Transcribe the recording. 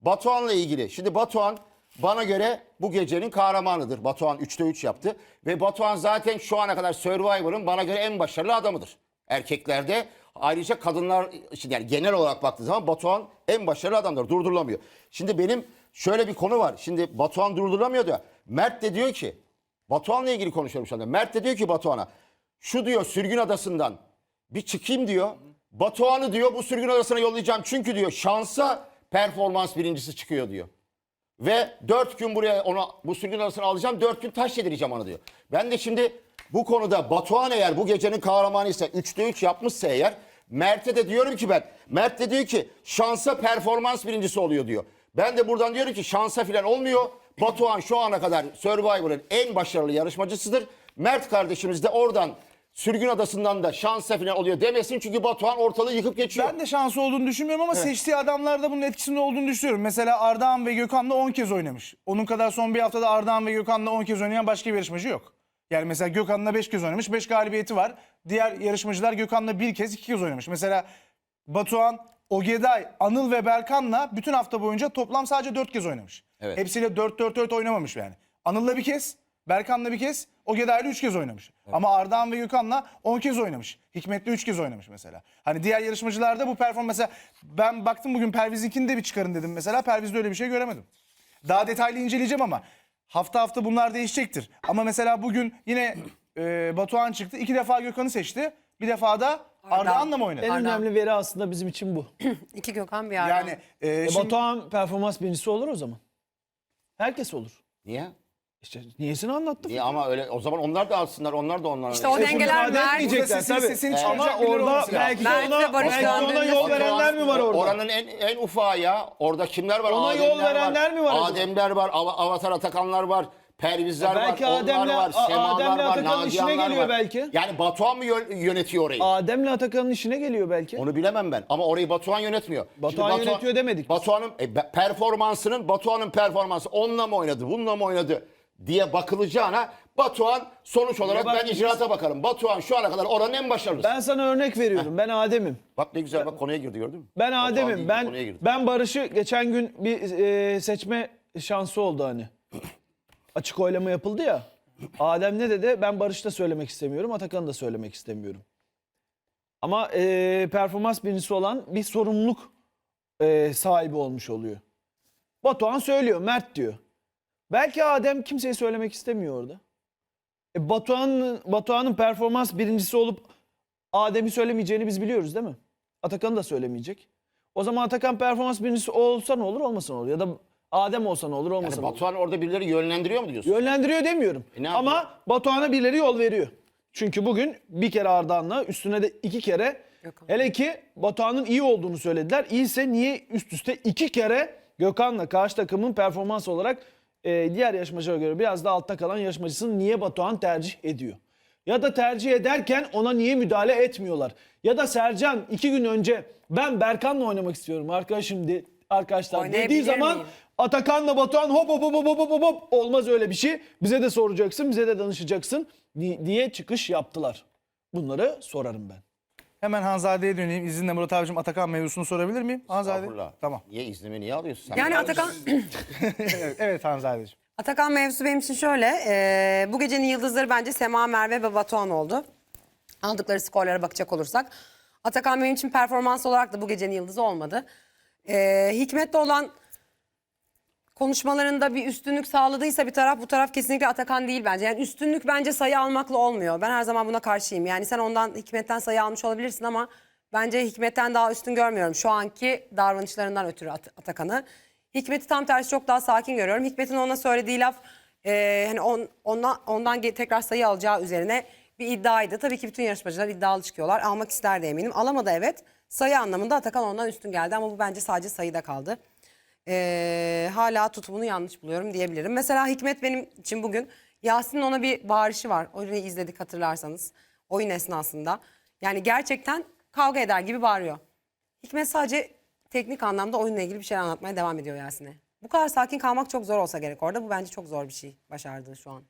Batuhan'la ilgili. Şimdi Batuhan bana göre bu gecenin kahramanıdır. Batuhan 3'te 3 yaptı. Ve Batuhan zaten şu ana kadar Survivor'ın bana göre en başarılı adamıdır. Erkeklerde ayrıca kadınlar şimdi yani genel olarak baktığı zaman Batuhan en başarılı adamdır. Durdurulamıyor. Şimdi benim şöyle bir konu var. Şimdi Batuhan durdurulamıyor da Mert de diyor ki Batuhan'la ilgili konuşuyorum şu anda. Mert de diyor ki Batuhan'a şu diyor sürgün adasından bir çıkayım diyor. Batuhan'ı diyor bu sürgün adasına yollayacağım. Çünkü diyor şansa performans birincisi çıkıyor diyor. Ve dört gün buraya ona bu sürgün adasına alacağım. Dört gün taş yedireceğim ona diyor. Ben de şimdi bu konuda Batuhan eğer bu gecenin kahramanı ise 3'te 3 yapmışsa eğer Mert'e de diyorum ki ben Mert de diyor ki şansa performans birincisi oluyor diyor. Ben de buradan diyorum ki şansa filan olmuyor. Batuhan şu ana kadar Survivor'ın en başarılı yarışmacısıdır. Mert kardeşimiz de oradan sürgün adasından da şansa filan oluyor demesin. Çünkü Batuhan ortalığı yıkıp geçiyor. Ben de şansı olduğunu düşünmüyorum ama seçtiği adamlarda bunun etkisinde olduğunu düşünüyorum. Mesela Ardahan ve Gökhan'la 10 kez oynamış. Onun kadar son bir haftada Ardahan ve Gökhan'la 10 kez oynayan başka bir yarışmacı yok. Yani mesela Gökhan'la 5 kez oynamış, 5 galibiyeti var. Diğer yarışmacılar Gökhan'la bir kez, iki kez oynamış. Mesela Batuhan, Ogeday, Anıl ve Berkan'la bütün hafta boyunca toplam sadece 4 kez oynamış. Evet. Hepsiyle 4-4-4 oynamamış yani. Anıl'la bir kez, Berkan'la bir kez, Ogeday'la 3 kez oynamış. Ama Ardahan ve Gökhan'la 10 kez oynamış. Hikmet'le 3 kez oynamış mesela. Hani diğer yarışmacılarda bu performans mesela ben baktım bugün Perviz'inkini de bir çıkarın dedim mesela. Perviz'de öyle bir şey göremedim. Daha detaylı inceleyeceğim ama hafta hafta bunlar değişecektir. Ama mesela bugün yine e, Batuhan çıktı. iki defa Gökhan'ı seçti. Bir defa da Ardahan'la mı oynadı? En Arda. önemli veri aslında bizim için bu. İki Gökhan bir Ardahan. Yani e, E, şimdi- Batuhan performans birincisi olur o zaman. Herkes olur. Niye? İşte niyesini anlattım. Niye ama öyle o zaman onlar da alsınlar onlar da onlar. İşte o E, dengeler müsaade Mert. etmeyecekler Burada sesini- tabii. sesini Ama çıkaracak birileri orada olması lazım. belki de ona, Barış belki de ona yol verenler mi var orada? Oranın en, en ufağı ya. Orada kimler var? Ona yol verenler mi var acaba? Ademler var, Av- Avatar Atakanlar var. Pervizler Belki var, onlar Adem'le- var, A- Semalar Adem'le var, Atakan'ın işine Nagihanlar geliyor var. belki. Yani Batuhan mı yö- yönetiyor orayı? Adem'le Atakan'ın işine geliyor belki. Onu bilemem ben ama orayı Batuhan yönetmiyor. Batuhan yönetiyor demedik biz. Batuhan'ın e, be- performansının Batuhan'ın performansı onunla mı oynadı, bununla mı oynadı diye bakılacağına Batuhan sonuç olarak ben bakmayacağız? icraata bakarım. Batuhan şu ana kadar oranın en başarılısı. Ben sana örnek veriyorum. Ben Adem'im. Bak ne güzel bak konuya girdi gördün mü? Ben Batuhan Adem'im. Ben girdi. ben Barış'ı geçen gün bir e, seçme şansı oldu hani. Açık oylama yapıldı ya. Adem ne dedi? Ben Barış'ı da söylemek istemiyorum. Atakan'ı da söylemek istemiyorum. Ama e, performans birincisi olan bir sorumluluk e, sahibi olmuş oluyor. Batuhan söylüyor. Mert diyor. Belki Adem kimseyi söylemek istemiyor orada. E, Batuhan'ın Batuhan'ın performans birincisi olup Adem'i söylemeyeceğini biz biliyoruz değil mi? Atakan da söylemeyecek. O zaman Atakan performans birincisi olsa ne olur olmasa ne olur? Ya da Adem olsa ne olur olmasa Yani ne olur? Batuhan orada birileri yönlendiriyor mu diyorsun? Yönlendiriyor demiyorum. E, ne yapıyor? Ama Batuhan'a birileri yol veriyor. Çünkü bugün bir kere Ardahan'la üstüne de iki kere Gökhan. hele ki Batuhan'ın iyi olduğunu söylediler. İyiyse niye üst üste iki kere Gökhan'la karşı takımın performans olarak e, diğer yarışmacılara göre biraz daha altta kalan yarışmacısını niye Batuhan tercih ediyor? Ya da tercih ederken ona niye müdahale etmiyorlar? Ya da Sercan iki gün önce ben Berkan'la oynamak istiyorum arkadaşım de, arkadaşlar dediği Oynayabilir zaman miyim? Atakan'la Batuhan hop hop hop hop hop hop hop olmaz öyle bir şey. Bize de soracaksın, bize de danışacaksın di- diye çıkış yaptılar. Bunları sorarım ben. Hemen Hanzade'ye döneyim. İzinle Murat abicim Atakan mevzusunu sorabilir miyim? Hanzade. Estağfurullah. Tamam. Niye iznimi niye alıyorsun sen? Yani Atakan evet, evet Hanzade'ciğim. Atakan mevzusu benim için şöyle. e, bu gecenin yıldızları bence Sema, Merve ve Batuhan oldu. Aldıkları skorlara bakacak olursak. Atakan benim için performans olarak da bu gecenin yıldızı olmadı. E, Hikmet'le olan konuşmalarında bir üstünlük sağladıysa bir taraf bu taraf kesinlikle Atakan değil bence. Yani üstünlük bence sayı almakla olmuyor. Ben her zaman buna karşıyım. Yani sen ondan Hikmet'ten sayı almış olabilirsin ama bence Hikmet'ten daha üstün görmüyorum. Şu anki davranışlarından ötürü At- Atakan'ı. Hikmet'i tam tersi çok daha sakin görüyorum. Hikmet'in ona söylediği laf e, hani on, ondan, ondan tekrar sayı alacağı üzerine bir iddiaydı. Tabii ki bütün yarışmacılar iddialı çıkıyorlar. Almak isterdi eminim. Alamadı evet. Sayı anlamında Atakan ondan üstün geldi ama bu bence sadece sayıda kaldı. Ee, hala tutumunu yanlış buluyorum diyebilirim. Mesela Hikmet benim için bugün Yasin'in ona bir bağırışı var. Oyunu izledik hatırlarsanız. Oyun esnasında. Yani gerçekten kavga eder gibi bağırıyor. Hikmet sadece teknik anlamda oyunla ilgili bir şeyler anlatmaya devam ediyor Yasin'e. Bu kadar sakin kalmak çok zor olsa gerek orada. Bu bence çok zor bir şey başardığı şu an.